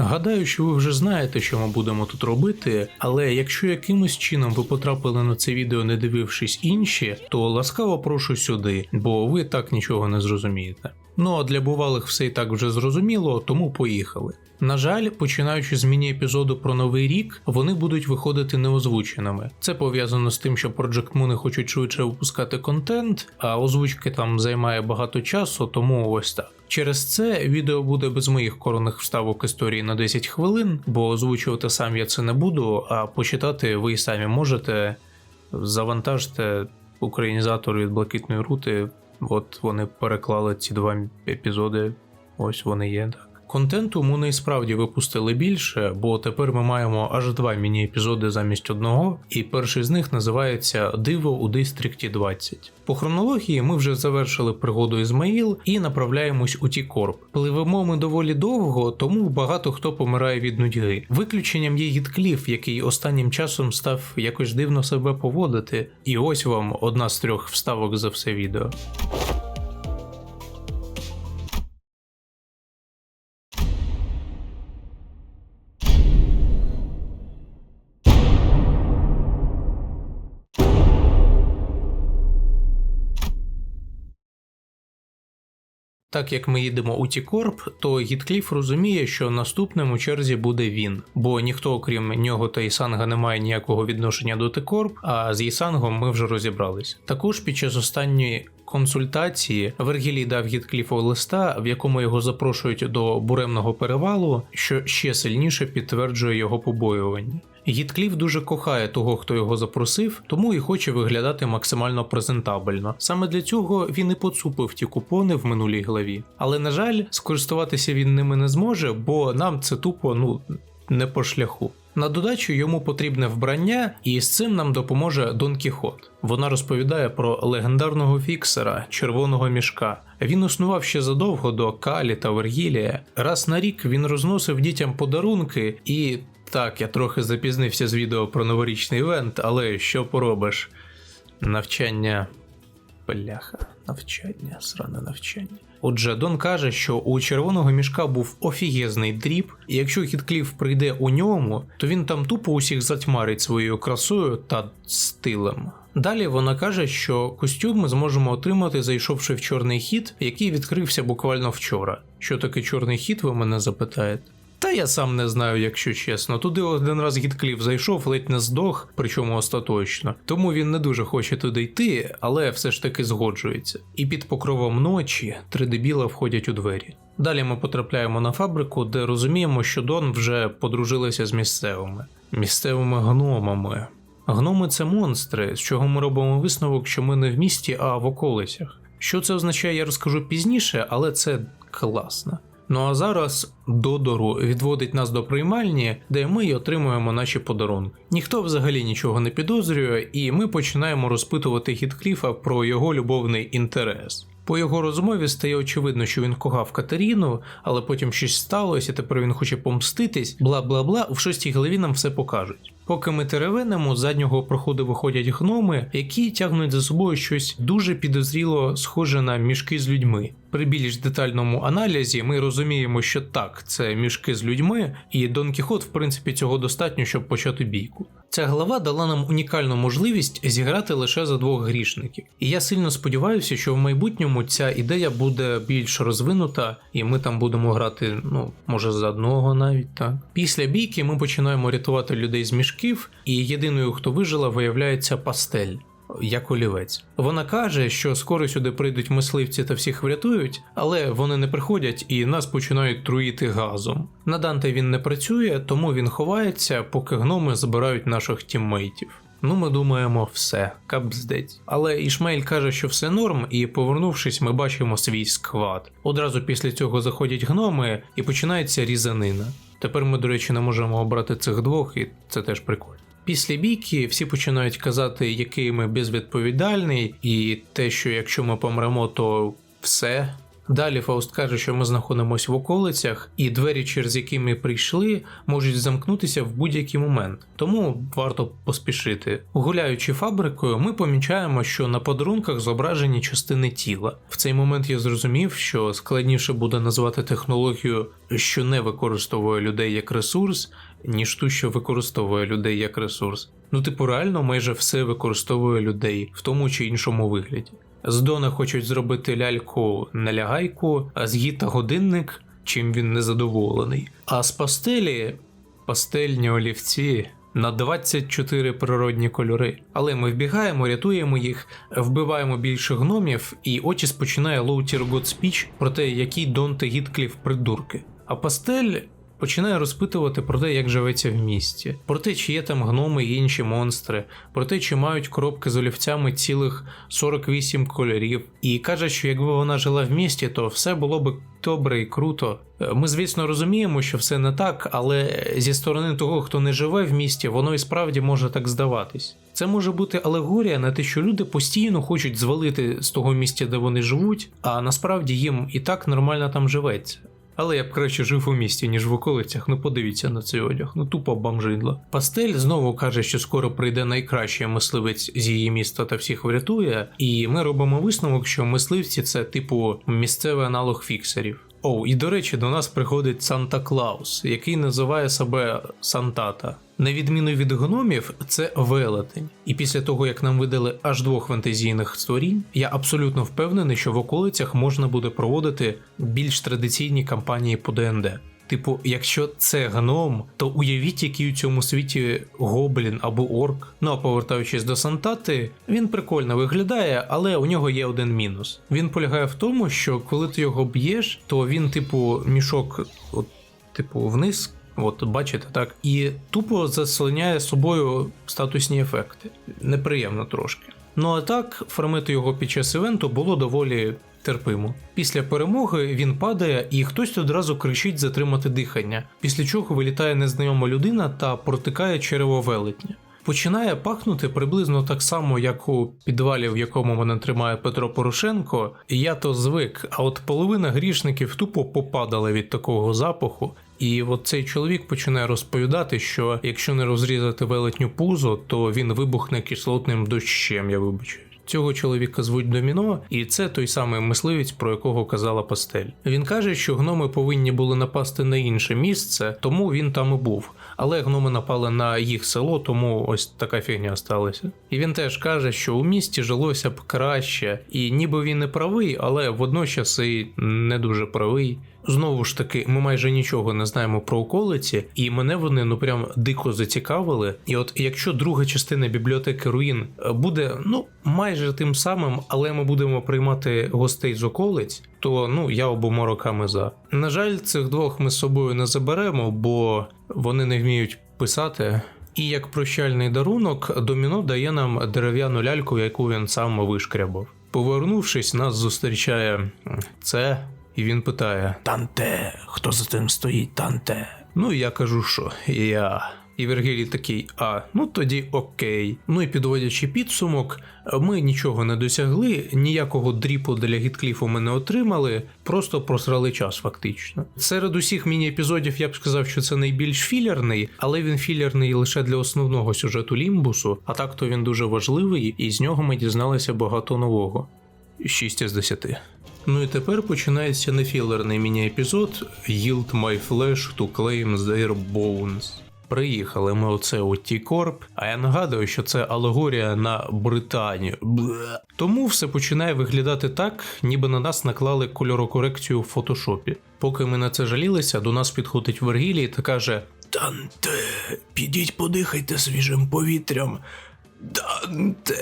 Гадаю, що ви вже знаєте, що ми будемо тут робити, але якщо якимось чином ви потрапили на це відео, не дивившись інші, то ласкаво прошу сюди, бо ви так нічого не зрозумієте. Ну а для бувалих все і так вже зрозуміло, тому поїхали. На жаль, починаючи з міні-епізоду про новий рік, вони будуть виходити неозвученими. Це пов'язано з тим, що Project Moon хочуть швидше випускати контент, а озвучки там займає багато часу, тому ось так. Через це відео буде без моїх коронних вставок історії на 10 хвилин, бо озвучувати сам я це не буду, а почитати ви самі можете. Завантажте українізатор від блакитної рути. От вони переклали ці два епізоди. Ось вони є так. Контенту і справді випустили більше, бо тепер ми маємо аж два міні-епізоди замість одного, і перший з них називається Диво у Дистрикті 20. По хронології ми вже завершили пригоду Ізмаїл і направляємось у Ті-Корп. Пливемо ми доволі довго, тому багато хто помирає від нудьги. Виключенням є Гіткліф, який останнім часом став якось дивно себе поводити. І ось вам одна з трьох вставок за все відео. Так як ми їдемо у Тікорп, то Гіткліф розуміє, що наступним у черзі буде він, бо ніхто, окрім нього та Ісанга, не має ніякого відношення до Тікорп, а з Ісангом ми вже розібрались. Також під час останньої консультації Вергілій дав Гіткліфу листа, в якому його запрошують до буремного перевалу, що ще сильніше підтверджує його побоювання. Гіткліф дуже кохає того, хто його запросив, тому і хоче виглядати максимально презентабельно. Саме для цього він і поцупив ті купони в минулій главі. Але на жаль, скористуватися він ними не зможе, бо нам це тупо ну не по шляху. На додачу йому потрібне вбрання, і з цим нам допоможе Дон Кіхот. Вона розповідає про легендарного фіксера червоного мішка. Він існував ще задовго до Калі та Вергілія. Раз на рік він розносив дітям подарунки, і так, я трохи запізнився з відео про новорічний івент, але що поробиш? Навчання. Бляха, навчання, сране навчання. Отже, Дон каже, що у червоного мішка був офігезний дріб, і якщо Хіткліф прийде у ньому, то він там тупо усіх затьмарить своєю красою та стилем. Далі вона каже, що костюм ми зможемо отримати, зайшовши в чорний хід, який відкрився буквально вчора. Що таке чорний хід, ви мене запитаєте? Та я сам не знаю, якщо чесно. Туди один раз Гіткліф зайшов, ледь не здох, причому остаточно. Тому він не дуже хоче туди йти, але все ж таки згоджується. І під покровом ночі три дебіла входять у двері. Далі ми потрапляємо на фабрику, де розуміємо, що Дон вже подружилися з місцевими, місцевими гномами. Гноми це монстри, з чого ми робимо висновок, що ми не в місті, а в околицях. Що це означає, я розкажу пізніше, але це класно. Ну а зараз Додору відводить нас до приймальні, де ми й отримуємо наші подарунки. Ніхто взагалі нічого не підозрює, і ми починаємо розпитувати Хіткліфа про його любовний інтерес. По його розмові стає очевидно, що він кохав Катеріну, але потім щось сталося, тепер він хоче помститись, бла бла бла. В шостій главі нам все покажуть. Поки ми теревенимо, з заднього проходу виходять гноми, які тягнуть за собою щось дуже підозріло схоже на мішки з людьми. При більш детальному аналізі ми розуміємо, що так, це мішки з людьми, і Дон Кіхот, в принципі, цього достатньо, щоб почати бійку. Ця глава дала нам унікальну можливість зіграти лише за двох грішників. І я сильно сподіваюся, що в майбутньому ця ідея буде більш розвинута, і ми там будемо грати, ну, може, за одного навіть так. Після бійки ми починаємо рятувати людей з мішків, і єдиною, хто вижила, виявляється пастель. Як олівець. Вона каже, що скоро сюди прийдуть мисливці та всіх врятують, але вони не приходять і нас починають труїти газом. На Данте він не працює, тому він ховається, поки гноми збирають наших тіммейтів. Ну, ми думаємо, все, капздець. Але Ішмаїль каже, що все норм, і повернувшись, ми бачимо свій сквад. Одразу після цього заходять гноми і починається різанина. Тепер ми, до речі, не можемо обрати цих двох, і це теж прикольно. Після бійки всі починають казати, який ми безвідповідальний, і те, що якщо ми помремо, то все. Далі Фауст каже, що ми знаходимося в околицях, і двері, через які ми прийшли, можуть замкнутися в будь-який момент, тому варто поспішити. Гуляючи фабрикою, ми помічаємо, що на подарунках зображені частини тіла. В цей момент я зрозумів, що складніше буде назвати технологію, що не використовує людей як ресурс, ніж ту, що використовує людей як ресурс. Ну, типу, реально майже все використовує людей в тому чи іншому вигляді. З Дона хочуть зробити ляльку на лягайку, а з Гіта годинник, чим він незадоволений. А з пастелі пастельні олівці. На 24 природні кольори. Але ми вбігаємо, рятуємо їх, вбиваємо більше гномів, і Отіс починає лоутір Speech про те, який Дон та Гіткліф придурки. А пастель починає розпитувати про те, як живеться в місті, про те, чи є там гноми і інші монстри, про те, чи мають коробки з олівцями цілих 48 кольорів, і каже, що якби вона жила в місті, то все було би добре і круто. Ми, звісно, розуміємо, що все не так, але зі сторони того, хто не живе в місті, воно і справді може так здаватись. Це може бути алегорія на те, що люди постійно хочуть звалити з того місця, де вони живуть, а насправді їм і так нормально там живеться. Але я б краще жив у місті, ніж в околицях. Ну подивіться на цей одяг, ну тупо бомжидло. Пастель знову каже, що скоро прийде найкращий мисливець з її міста та всіх врятує, і ми робимо висновок, що мисливці це типу місцевий аналог фіксерів. О, і до речі, до нас приходить Санта Клаус, який називає себе Сантата. На відміну від гномів, це велетень. І після того, як нам видали аж двох фантазійних створінь, я абсолютно впевнений, що в околицях можна буде проводити більш традиційні кампанії по ДНД. Типу, якщо це гном, то уявіть, який у цьому світі гоблін або орк. Ну а повертаючись до Сантати, він прикольно виглядає, але у нього є один мінус. Він полягає в тому, що коли ти його б'єш, то він, типу, мішок, от, типу, вниз. От, бачите, так, і тупо заслоняє собою статусні ефекти. Неприємно трошки. Ну а так, фармити його під час івенту було доволі терпимо. Після перемоги він падає, і хтось одразу кричить затримати дихання, після чого вилітає незнайома людина та протикає черево велетня. Починає пахнути приблизно так само, як у підвалі, в якому мене тримає Петро Порошенко, я то звик, а от половина грішників тупо попадала від такого запаху. І от цей чоловік починає розповідати, що якщо не розрізати велетню пузо, то він вибухне кислотним дощем, я вибачаю. Цього чоловіка звуть Доміно, і це той самий мисливець, про якого казала Пастель. Він каже, що гноми повинні були напасти на інше місце, тому він там і був. Але гноми напали на їх село, тому ось така фігня сталася. І він теж каже, що у місті жилося б краще, і ніби він не правий, але водночас і не дуже правий. Знову ж таки, ми майже нічого не знаємо про околиці, і мене вони ну прям дико зацікавили. І от якщо друга частина бібліотеки руїн буде ну майже тим самим, але ми будемо приймати гостей з околиць, то ну я обома роками за. На жаль, цих двох ми з собою не заберемо, бо вони не вміють писати. І як прощальний дарунок, доміно дає нам дерев'яну ляльку, яку він сам вишкрябав. Повернувшись, нас зустрічає це. І він питає: Танте, хто за цим стоїть, Танте? Ну і я кажу, що я. І Вергілій такий, а ну тоді окей. Ну і підводячи підсумок, ми нічого не досягли, ніякого дріпу для Гіткліфу ми не отримали, просто просрали час, фактично. Серед усіх міні-епізодів я б сказав, що це найбільш філерний, але він філерний лише для основного сюжету Лімбусу, а так то він дуже важливий, і з нього ми дізналися багато нового. 6 із 10. Ну і тепер починається нефілерний міні-епізод Yield my flesh to claim their bones. Приїхали ми оце у Ті-Корп, а я нагадую, що це алегорія на Британію. Бле. Тому все починає виглядати так, ніби на нас наклали кольорокорекцію в фотошопі. Поки ми на це жалілися, до нас підходить Вергілій та каже: Данте, підіть подихайте свіжим повітрям. Данте.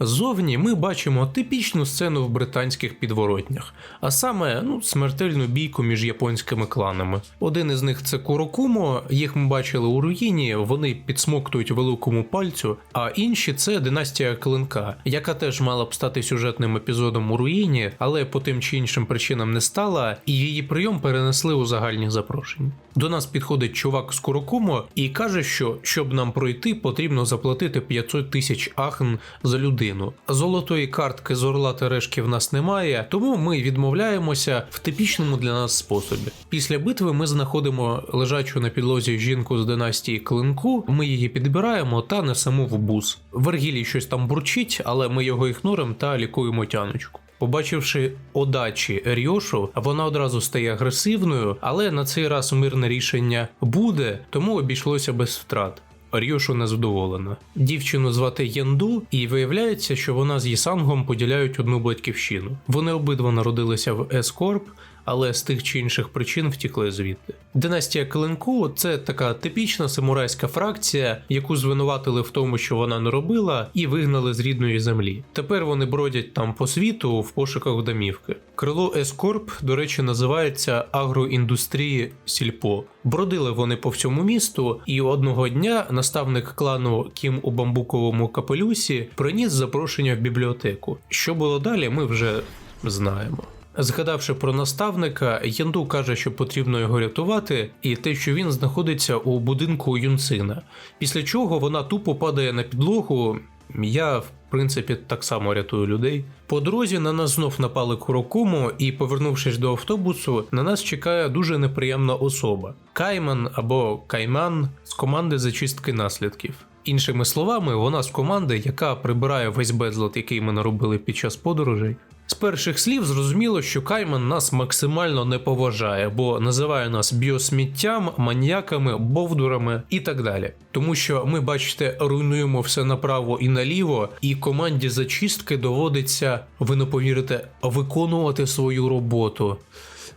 Ззовні ми бачимо типічну сцену в британських підворотнях, а саме ну, смертельну бійку між японськими кланами. Один із них це Курокумо, їх ми бачили у руїні, вони підсмоктують великому пальцю, а інші це династія Клинка, яка теж мала б стати сюжетним епізодом у руїні, але по тим чи іншим причинам не стала, і її прийом перенесли у загальні запрошення. До нас підходить чувак з Курокумо і каже, що щоб нам пройти, потрібно заплатити 500 тисяч ахн за людину. Золотої картки з орла Терешки в нас немає, тому ми відмовляємося в типічному для нас способі. Після битви ми знаходимо лежачу на підлозі жінку з династії Клинку. Ми її підбираємо та несемо в бус. Вергілій щось там бурчить, але ми його ігноримо та лікуємо тяночку. Побачивши одачі Рьошу, вона одразу стає агресивною, але на цей раз мирне рішення буде, тому обійшлося без втрат. Рьошу незадоволена. Дівчину звати Янду, і виявляється, що вона з Єсангом поділяють одну батьківщину. Вони обидва народилися в Ескорп, але з тих чи інших причин втікли звідти. Династія Клинку це така типічна самурайська фракція, яку звинуватили в тому, що вона не робила, і вигнали з рідної землі. Тепер вони бродять там по світу в пошуках домівки. Крило Ескорп, до речі, називається агроіндустрії Сільпо. Бродили вони по всьому місту, і одного дня наставник клану Кім у бамбуковому капелюсі приніс запрошення в бібліотеку. Що було далі, ми вже знаємо. Згадавши про наставника, Янду каже, що потрібно його рятувати, і те, що він знаходиться у будинку Юнцина. Після чого вона тупо падає на підлогу. Я, в принципі, так само рятую людей. По дорозі на нас знов напали Курокому, і, повернувшись до автобусу, на нас чекає дуже неприємна особа Кайман або Кайман з команди зачистки наслідків. Іншими словами, вона з команди, яка прибирає весь безлад, який ми наробили під час подорожей. З перших слів зрозуміло, що Кайман нас максимально не поважає, бо називає нас біосміттям, маньяками, бовдурами і так далі. Тому що ми, бачите, руйнуємо все направо і наліво, і команді зачистки доводиться, ви не повірите, виконувати свою роботу.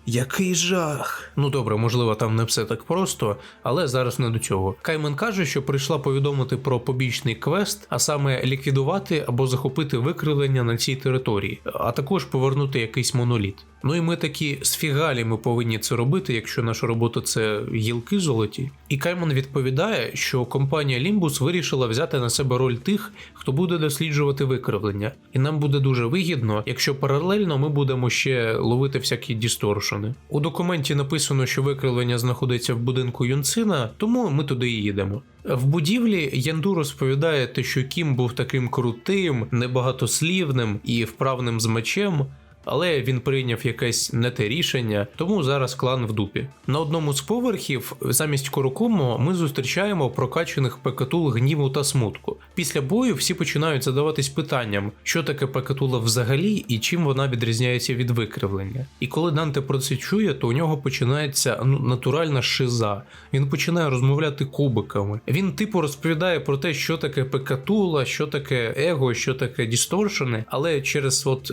Який жах! Ну добре, можливо, там не все так просто, але зараз не до цього. Каймен каже, що прийшла повідомити про побічний квест, а саме ліквідувати або захопити викривлення на цій території, а також повернути якийсь моноліт. Ну і ми такі сфігалі ми повинні це робити, якщо наша робота це гілки золоті. І Кайман відповідає, що компанія Лімбус вирішила взяти на себе роль тих, хто буде досліджувати викривлення, і нам буде дуже вигідно, якщо паралельно ми будемо ще ловити всякі дісторшени. У документі написано, що викривлення знаходиться в будинку Юнцина, тому ми туди і їдемо. В будівлі Янду розповідає те, що Кім був таким крутим, небагатослівним і вправним з мечем. Але він прийняв якесь не те рішення, тому зараз клан в дупі. На одному з поверхів, замість Корокумо, ми зустрічаємо прокачаних пекатул гніву та смутку. Після бою всі починають задаватись питанням, що таке пекатула взагалі і чим вона відрізняється від викривлення. І коли Данте про це чує, то у нього починається ну, натуральна шиза. Він починає розмовляти кубиками. Він, типу, розповідає про те, що таке пекатула, що таке его, що таке дісторшени, але через от.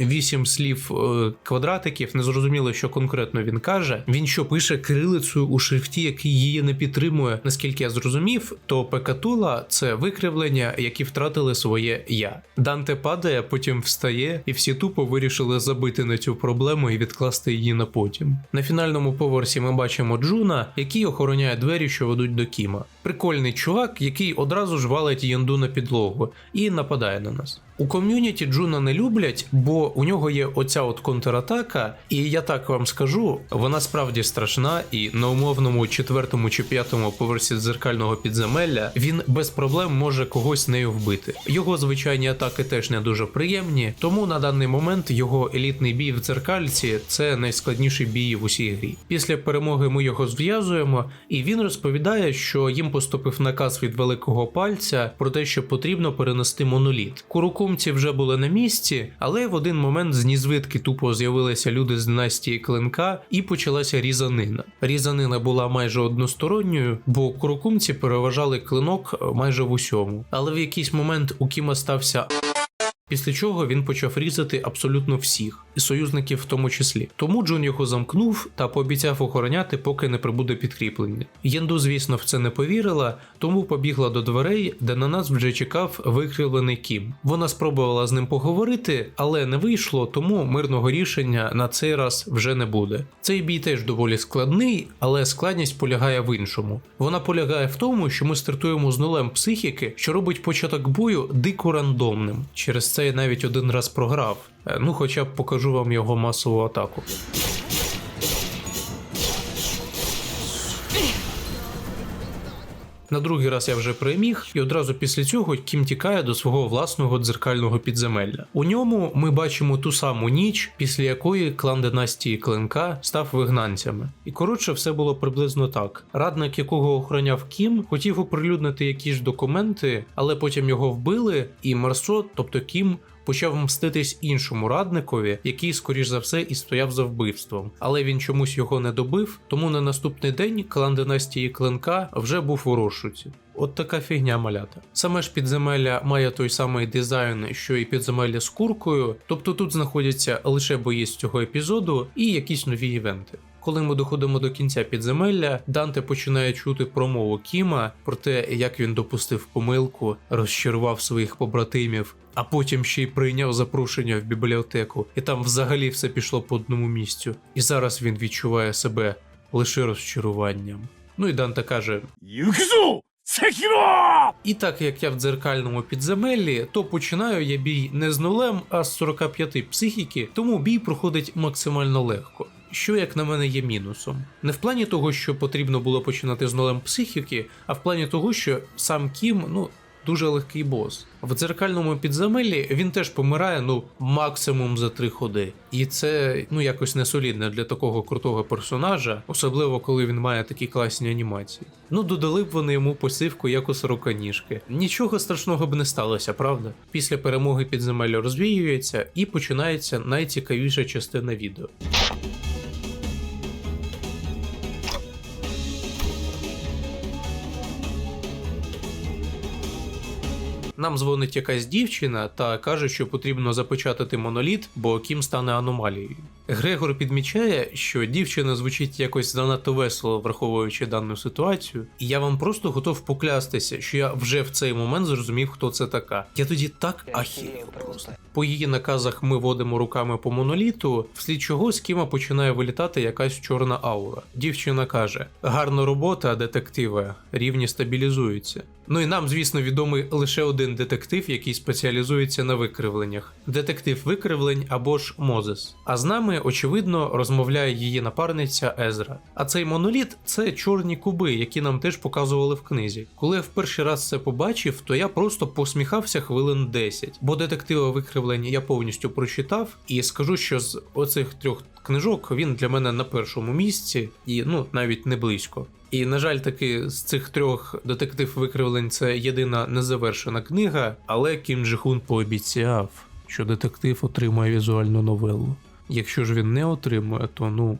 Вісім слів е, квадратиків, не зрозуміло, що конкретно він каже. Він що пише кирилицею у шрифті, який її не підтримує. Наскільки я зрозумів, то пекатула це викривлення, які втратили своє я. Данте падає, потім встає, і всі тупо вирішили забити на цю проблему і відкласти її на потім. На фінальному поверсі ми бачимо Джуна, який охороняє двері, що ведуть до Кіма. Прикольний чувак, який одразу ж валить янду на підлогу і нападає на нас. У ком'юніті Джуна не люблять, бо у нього є оця от контратака, і я так вам скажу, вона справді страшна, і на умовному четвертому чи п'ятому поверсі дзеркального підземелля він без проблем може когось нею вбити. Його звичайні атаки теж не дуже приємні, тому на даний момент його елітний бій в дзеркальці це найскладніший бій в усій грі. Після перемоги ми його зв'язуємо, і він розповідає, що їм поступив наказ від великого пальця про те, що потрібно перенести моноліт. Курукумці вже були на місці, але в один момент з нізвидки тупо з'явилися люди з династії клинка і почалася різанина. Різанина була майже односторонньою, бо крокумці переважали клинок майже в усьому. Але в якийсь момент у Кіма стався. Після чого він почав різати абсолютно всіх, і союзників в тому числі. Тому Джун його замкнув та пообіцяв охороняти, поки не прибуде підкріплення. Єнду, звісно, в це не повірила, тому побігла до дверей, де на нас вже чекав викривлений Кім. Вона спробувала з ним поговорити, але не вийшло, тому мирного рішення на цей раз вже не буде. Цей бій теж доволі складний, але складність полягає в іншому. Вона полягає в тому, що ми стартуємо з нулем психіки, що робить початок бою дико рандомним. Через це я навіть один раз програв. Е, Ну, хоча б покажу вам його масову атаку. На другий раз я вже переміг, і одразу після цього Кім тікає до свого власного дзеркального підземелля. У ньому ми бачимо ту саму ніч, після якої клан династії Клинка став вигнанцями. І коротше, все було приблизно так. Радник, якого охороняв Кім, хотів оприлюднити якісь документи, але потім його вбили, і Марсо, тобто Кім, почав мститись іншому радникові, який, скоріш за все, і стояв за вбивством. Але він чомусь його не добив, тому на наступний день клан династії Клинка вже був у розшуці. От така фігня малята. Саме ж підземелля має той самий дизайн, що і підземелля з куркою, тобто тут знаходяться лише бої з цього епізоду і якісь нові івенти коли ми доходимо до кінця підземелля, Данте починає чути промову Кіма про те, як він допустив помилку, розчарував своїх побратимів. А потім ще й прийняв запрошення в бібліотеку, і там взагалі все пішло по одному місцю. І зараз він відчуває себе лише розчаруванням. Ну і Данта каже: Юкзу! Секіро! І так як я в дзеркальному підземеллі, то починаю я бій не з нулем, а з 45 психіки, тому бій проходить максимально легко. Що, як на мене, є мінусом. Не в плані того, що потрібно було починати з нулем психіки, а в плані того, що сам Кім, ну. Дуже легкий бос. В дзеркальному підземеллі він теж помирає ну максимум за три ходи. І це ну якось не солідно для такого крутого персонажа, особливо коли він має такі класні анімації. Ну додали б вони йому посивку як у сороканіжки. Нічого страшного б не сталося, правда? Після перемоги підземелля розвіюється і починається найцікавіша частина відео. Нам дзвонить якась дівчина та каже, що потрібно запечатати моноліт, бо Кім стане аномалією. Грегор підмічає, що дівчина звучить якось занадто весело, враховуючи дану ситуацію, і я вам просто готов поклястися, що я вже в цей момент зрозумів, хто це така. Я тоді так ахієв просто. По її наказах ми водимо руками по моноліту, вслід чого з Кіма починає вилітати якась чорна аура. Дівчина каже: гарна робота, детективе, рівні стабілізуються. Ну і нам, звісно, відомий лише один детектив, який спеціалізується на викривленнях: детектив викривлень або ж Мозес. А з нами, очевидно, розмовляє її напарниця Езра. А цей моноліт це чорні куби, які нам теж показували в книзі. Коли я в перший раз це побачив, то я просто посміхався хвилин 10, бо детектива викривлень я повністю прочитав, і скажу, що з оцих трьох книжок він для мене на першому місці, і ну навіть не близько. І на жаль, таки з цих трьох детектив викривлень це єдина незавершена книга, але Кім Джи Хун пообіцяв, що детектив отримає візуальну новелу. Якщо ж він не отримує, то ну.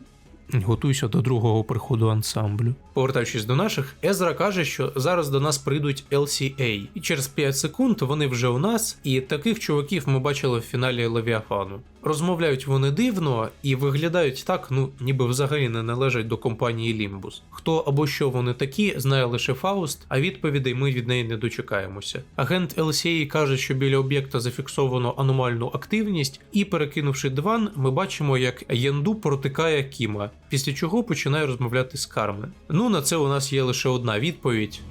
Готуйся до другого приходу ансамблю. Повертаючись до наших, Езра каже, що зараз до нас прийдуть LCA, і через 5 секунд вони вже у нас, і таких чуваків ми бачили в фіналі Левіафану. Розмовляють вони дивно і виглядають так, ну ніби взагалі не належать до компанії Лімбус. Хто або що вони такі, знає лише Фауст, а відповідей ми від неї не дочекаємося. Агент LCA каже, що біля об'єкта зафіксовано аномальну активність, і перекинувши диван, ми бачимо, як Янду протикає Кіма, після чого починає розмовляти з Кармен. Ну на це у нас є лише одна відповідь.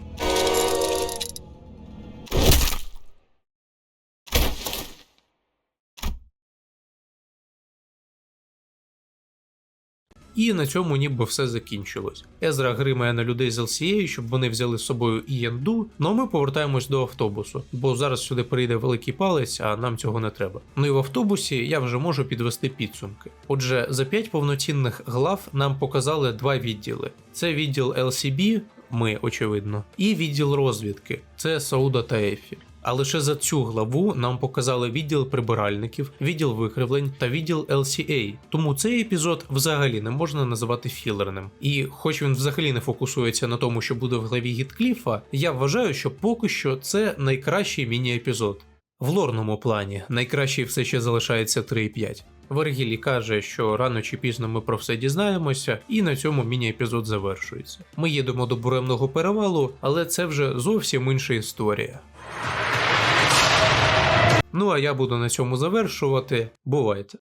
І на цьому ніби все закінчилось. Езра гримає на людей з LCA, щоб вони взяли з собою і янду. Ну а ми повертаємось до автобусу, бо зараз сюди прийде великий палець, а нам цього не треба. Ну і в автобусі я вже можу підвести підсумки. Отже, за 5 повноцінних глав нам показали два відділи: це відділ LCB, ми очевидно, і відділ розвідки це Сауда та Ефі. А лише за цю главу нам показали відділ прибиральників, відділ викривлень та відділ LCA. Тому цей епізод взагалі не можна називати філерним. І хоч він взагалі не фокусується на тому, що буде в главі Гіткліфа, я вважаю, що поки що це найкращий міні-епізод. В лорному плані найкращий все ще залишається 3,5. Вергілі каже, що рано чи пізно ми про все дізнаємося, і на цьому міні-епізод завершується. Ми їдемо до буремного перевалу, але це вже зовсім інша історія. Ну а я буду на цьому завершувати. Бувайте!